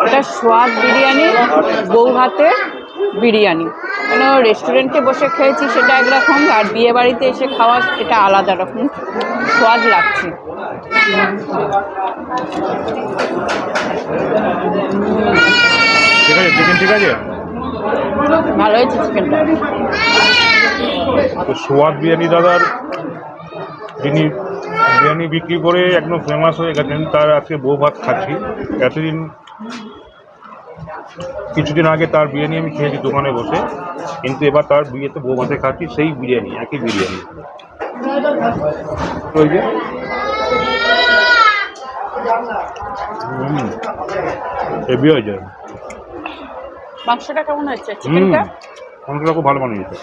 এটা সোয়াদ বিরিয়ানি বউ ভাতের বিরিয়ানি। মানে রেস্টুরেন্টে বসে খেয়েছি সেটা একরকম আর বিয়ে বাড়িতে এসে খাওয়া এটা আলাদা রকম। সোয়াদ লাগছে। ঠিক আছে চিকেন ঠিক আছে? ভালো হয়েছে চিকেনটা তো সোয়াদ বিরিয়ানি দাদার যিনি বিরিয়ানি বিক্রি করে একদম ফেমাস হয়ে গেছেন তার আজকে বউ ভাত খাচ্ছি। এতদিন কিছুদিন আগে তার বিরিয়ানি আমি খেয়েছি দোকানে বসে কিন্তু এবার তার বিয়েতে বউ ভাতে খাচ্ছি সেই বিরিয়ানি একই বিরিয়ানি। ওই যে হুম হেভি হয়েছে মাংসটা কেমন হয়েছে? চিকেনটা মাংসটা খুব ভালো বানিয়েছে।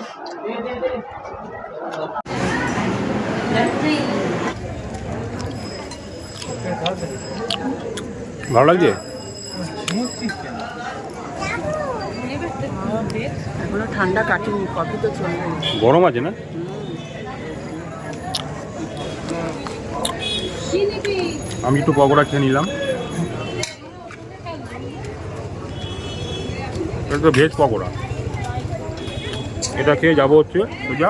ভালো লাগছে? এখনও ঠান্ডা কাটেনি কফি তো চলবে গরম আছে না? আমি একটু পকোড়া খেয়ে নিলাম। এটা তো ভেজ পকোড়া। এটা খেয়ে যাব হচ্ছে সোজা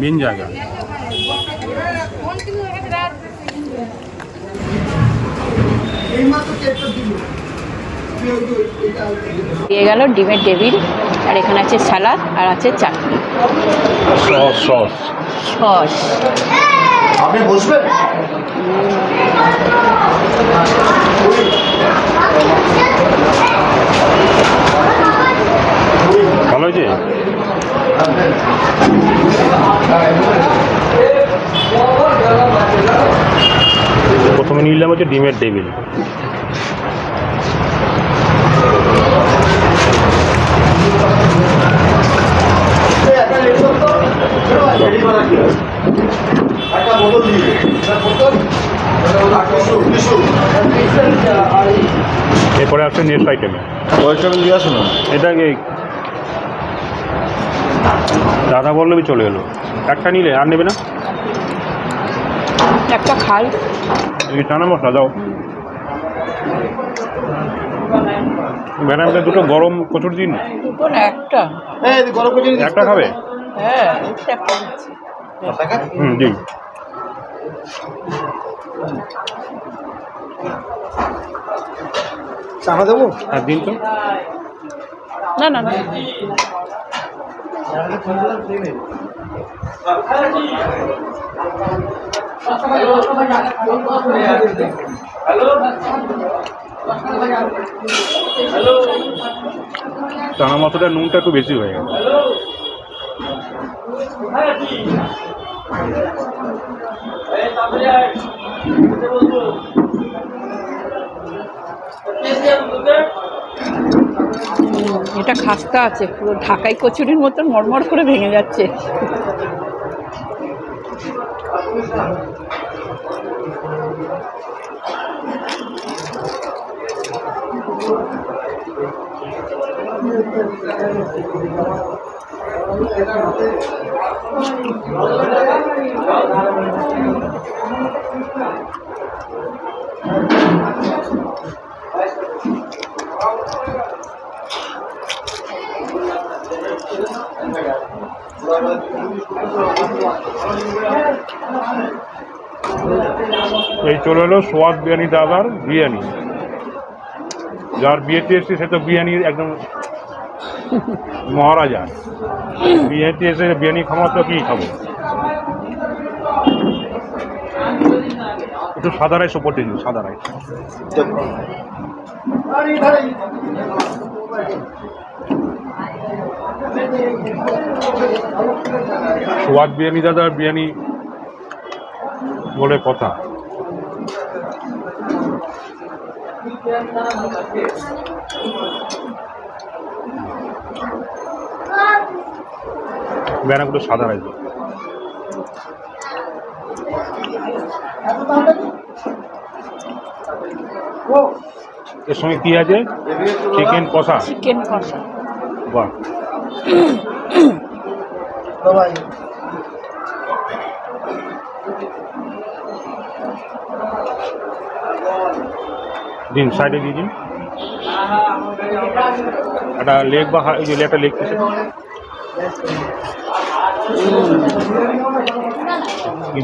মেন জায়গা দিয়ে গেল ডিমের টেবিল আর এখানে আছে স্যালাড আর আছে চাটনি। Sauce sauce. সস। আপনি বসবেন? ভালো হয়েছে? প্রথমে নিলাম হচ্ছে ডিমের টেবিল। একটা বোতল দিয়ে বোতল এরপরে আসছে নেক্সট আইটেমে ওয়েস্টার্ন দিয়ে আসুন এটা কি? দাদা বলল চলে এলো। একটা নিলে আর নেবে না? একটা খাই চানা মশলা দাও। ম্যাডামটা দুটো গরম কচুর দিন দুটো না একটা। হ্যাঁ গরম নিন। একটা খাবে? হ্যাঁ হুম দিন। টাকা দেবো? আর দিন তো? না না না। চানা মশলার নুনটা একটু বেশি হয়ে গেল। এটা খাস্তা আছে, পুরো ঢাকাই কচুরির মতন মরমর করে ভেঙে যাচ্ছে। এই চলে এলো সোয়াদ বিরিয়ানি দাদার বিরিয়ানি। যার বিয়েতে এসছে সে তো বিরিয়ানির একদম মহারাজা। বিয়েতে এসে বিরিয়ানি খাওয়া তো কি খাব একটু সাদা রাইস ওপর দিন সাদা রাইস সোয়াদ বিরিয়ানি দাদার বিরিয়ানি বলে কথা। ব্যানাগুলো সাদা রাইস এর সঙ্গে কি আছে? চিকেন কষা। চিকেন কষা। বাহ। দিন, সাইডে দিয়ে দিন। একটা লেগ বা এই যে একটা লেগ পিস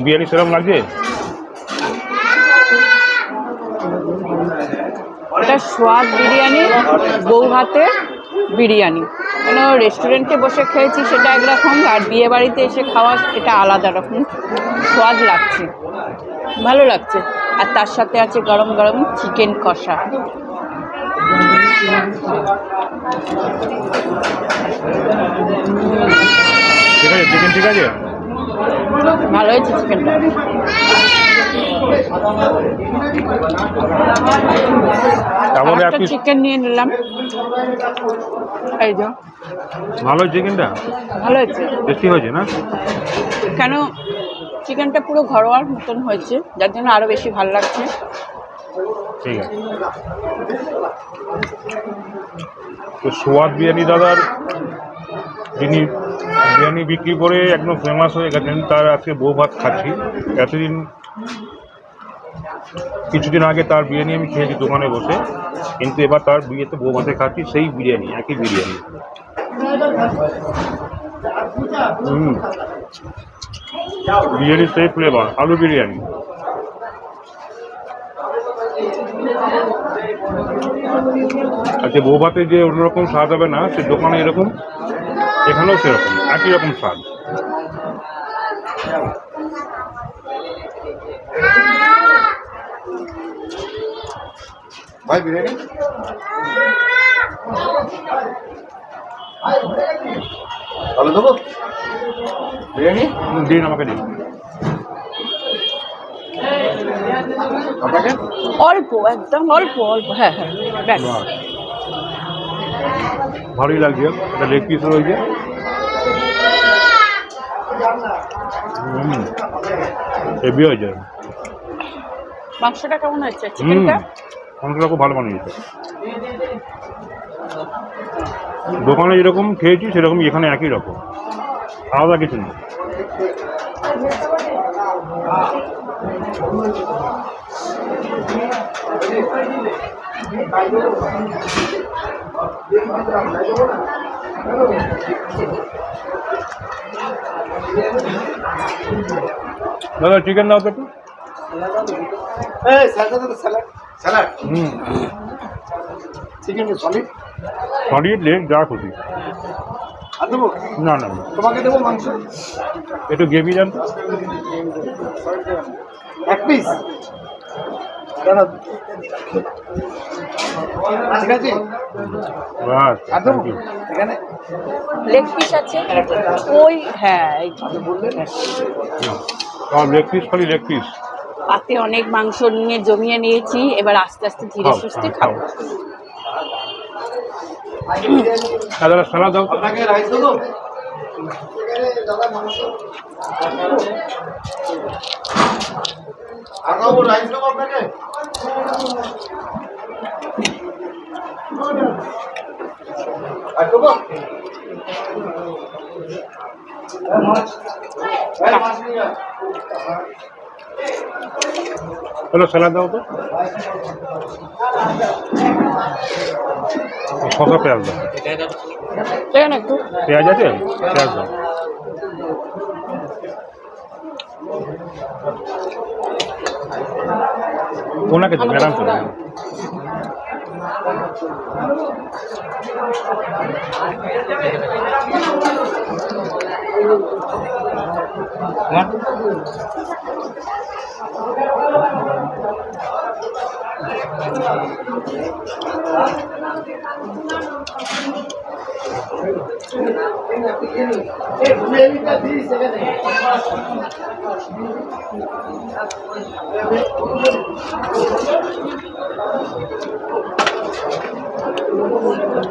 বিরিয়ানি সেরকম লাগছে? এটা স্বাদ বিরিয়ানি, বউ হাতে বিরিয়ানি। কেন রেস্টুরেন্টে বসে খেয়েছি সেটা একরকম, আর বিয়ে বাড়িতে এসে খাওয়া, এটা আলাদা রকম। স্বাদ লাগছে। ভালো লাগছে। আর তার সাথে আছে গরম গরম চিকেন কষা। ঠিক আছে চিকেন ঠিক আছে? ভালো হয়েছে চিকেনটা? তারপরে একটা চিকেন নিয়ে নিলাম। এই যে। ভালো চিকেনটা? ভালো হয়েছে। টেস্টি হয়েছে না? কেন চিকেনটা পুরো ঘরোয়ার মতন হয়েছে, যার জন্য আরও বেশি ভালো লাগছে। ঠিক আছে। তো সোয়াদ বিরিয়ানি দাদার, যিনি বিরিয়ানি বিক্রি করে একদম ফেমাস হয়ে গেছেন, তার আজকে বউ ভাত খাচ্ছি। এতদিন, কিছুদিন আগে তার বিরিয়ানি আমি খেয়েছি দোকানে বসে, কিন্তু এবার তার বিয়েতে বউ ভাতে খাচ্ছি, সেই বিরিয়ানি, একই বিরিয়ানি। হুম। বিরিয়ানির সেই ফ্লেভার আলু বিরিয়ানি। আচ্ছা বউ ভাতে যে অন্যরকম স্বাদ হবে না, সে দোকানে এরকম, এখানেও সেরকম, একই রকম স্বাদ। ভাই, বিরিয়ানি? ভালো দেবো? বিরিয়ানি দিন আমাকে দিন। অল্প একদম অল্প অল্প হ্যাঁ হ্যাঁ ব্যাস। ভালোই লাগছে একটা লেগ পিস রয়েছে। হুম হেভি হয়েছে। মাংসটা কেমন হয়েছে? হুম চিকেনটা মাংসটা খুব ভালো বানিয়েছে। দোকানে যেরকম খেয়েছি সেরকম এখানে একই রকম। আলাদা কিছু নেই দাদা চিকেন দাও তো একটু এই স্যালাড স্যালাড স্যালাড হুম চিকেন সলিড সরিয়ে লেগ যা খুশি আর দেবো? না না। তোমাকে দেবো মাংস? একটু গ্রেভি দেন এক পিস দাদা ঠিক আছে? আর দেবো? এখানে? লেগ পিস আছে? ওই হ্যাঁ। বললেন? লেগ পিস খালি লেগ পিস পাতে অনেক মাংস নিয়ে জমিয়ে নিয়েছি এবার আস্তে আস্তে ধীরে সুস্থে হ্যাঁ, খাব। দাদা সালাদ দাও। আপনাকে রাইস দেবো? দেবো রাইস আপনাকে? আর দেবো? মাছ মাছ নিয়ে যা। চলো স্যালাড দাও তো শসা পেঁয়াজ দাও দেখেন একটু পেঁয়াজ আছে পেঁয়াজ দাও ওনাকে দিন ম্যাডাম চলে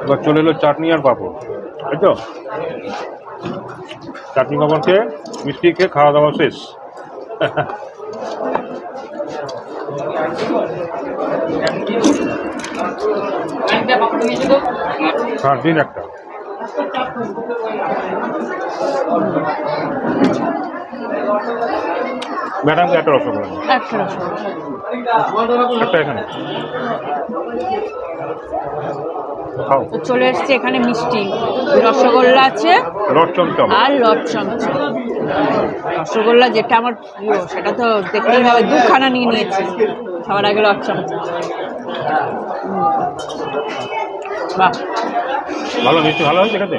এবার চলে এলো চাটনি আর পাঁপড়, তাই তো? চাটনি খেয়ে, মিষ্টি খেয়ে খাওয়া দাওয়া শেষ। হ্যাঁ দিন একটা। ম্যাডামকে একটা রসগোল্লা একটা এখানে। চলে এসছে এখানে মিষ্টি। রসগোল্লা আছে আর লট চমচম। রসগোল্লা যেটা আমার প্রিয় সেটা তো দেখতেই হবে। দুখানা নিয়ে নিয়েছি। সবার আগে বাহ। ভালো মিষ্টি ভালো হয়েছে খেতে?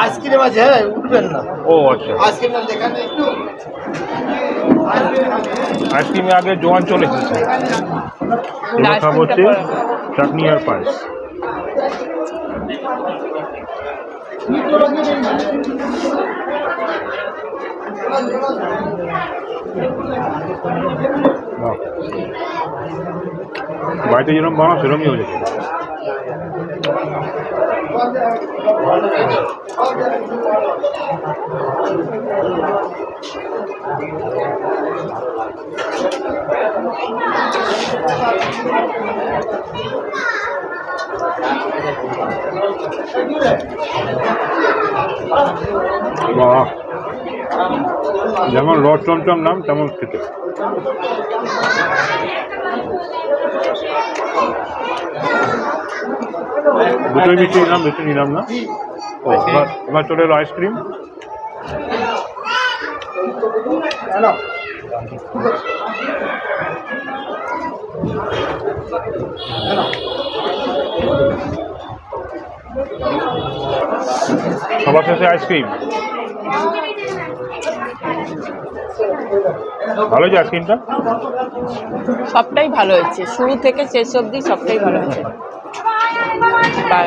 আইসক্রিম আছে হ্যাঁ উঠবেন না। ও আচ্ছা। আইসক্রিমটা দেখান একটু। আইসক্রিমে আগে জোয়ান চলে এসেছে। এবার খাব হচ্ছে চাটনি আর পায়েস। বাহ। বাড়িতে যেরকম বানাও সেরকমই হয়ে যাবে বাহ যেমন রড চমচম নাম, তেমন খেতে। দুটোই মিষ্টি নিলাম বেশি নিলাম না। ও এবার চলে এলো আইসক্রিম। সবার শেষে আইসক্রিম। ভালো হয়েছে আইসক্রিমটা? সবটাই ভালো হয়েছে। শুরু থেকে শেষ অবধি সবটাই ভালো হয়েছে। বাই